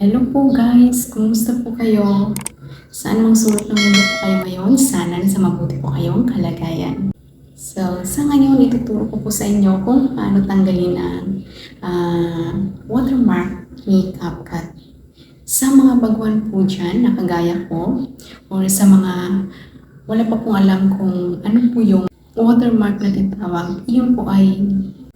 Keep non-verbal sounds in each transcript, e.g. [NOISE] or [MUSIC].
Hello po guys! Kumusta po kayo? Saan mang sulok ng mundo po kayo ngayon? Sana nasa mabuti po kayong kalagayan. So, sa ngayon, ituturo ko po sa inyo kung paano tanggalin ang ah, watermark ni CapCut. Sa mga baguhan po dyan, na kagaya ko, or sa mga wala pa pong alam kung ano po yung watermark na tinatawag, yun po ay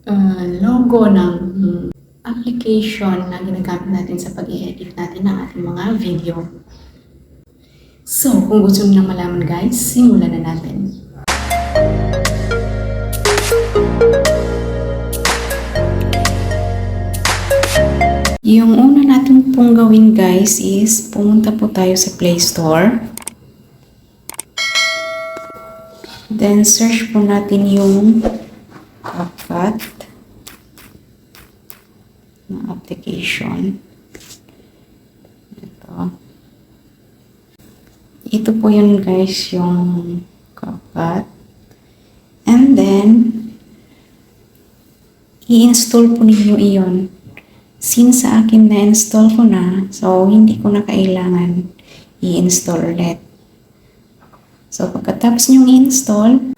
ah, logo ng application na ginagamit natin sa pag-i-edit natin ng ating mga video. So, kung gusto nyo na malaman guys, simulan na natin. Yung una natin pong gawin guys is pumunta po tayo sa Play Store. Then search po natin yung CapCut application. Ito. Ito po yun guys yung CapCut. And then, i-install po ninyo iyon. Since sa akin na-install ko na, so hindi ko na kailangan i-install ulit. So pagkatapos nyo i-install,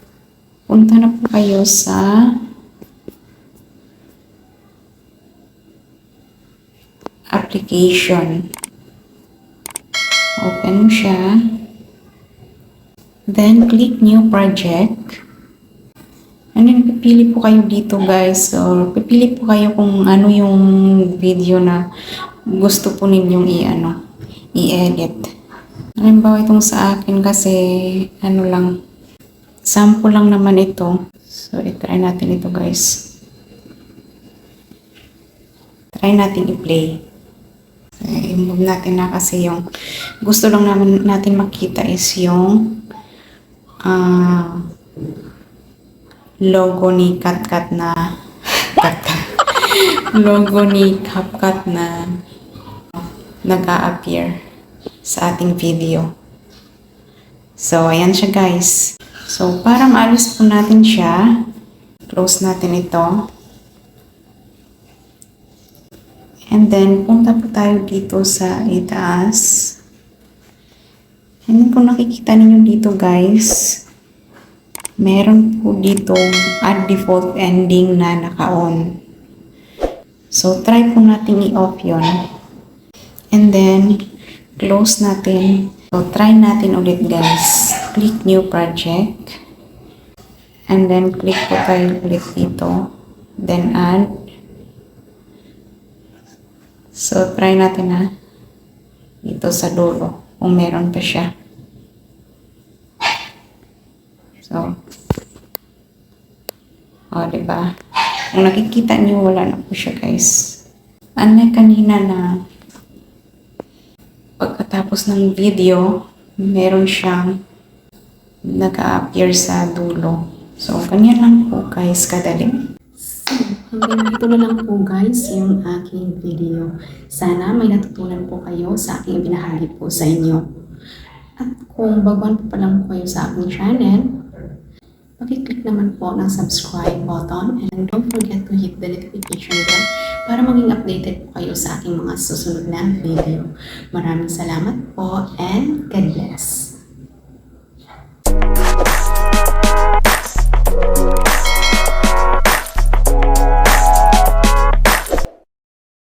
punta na po kayo sa application. Open mo siya. Then, click new project. And then, pipili po kayo dito guys. Or pipili po kayo kung ano yung video na gusto po ninyong i-ano, i-edit. Halimbawa itong sa akin kasi ano lang, sample lang naman ito. So, i-try natin ito guys. Try natin i-play. I-move natin na kasi yung gusto lang naman natin makita is yung ah logo ni CapCut na [LAUGHS] CapCut. logo ni CapCut na nag-a-appear sa ating video. So, ayan siya guys. So, para maalis po natin siya, close natin ito. And then, punta po tayo dito sa itaas. And kung nakikita ninyo dito guys, meron po dito add default ending na naka-on. So, try po natin i-off yon And then, close natin. So, try natin ulit guys. Click new project. And then, click po tayo ulit dito. Then, add. So, try natin na dito sa dulo kung meron pa siya. So, o, oh, diba? Kung nakikita niyo, wala na po siya, guys. Unlike kanina na pagkatapos ng video, meron siyang nag-appear sa dulo. So, ganyan lang po, guys, kadali. Hanggang dito na lang po, guys, yung aking video. Sana may natutunan po kayo sa aking binahagi po sa inyo. At kung baguhan po pa lang po kayo sa aking channel, Pakiclick naman po ng subscribe button and don't forget to hit the notification bell para maging updated po kayo sa aking mga susunod na video. Maraming salamat po and God bless!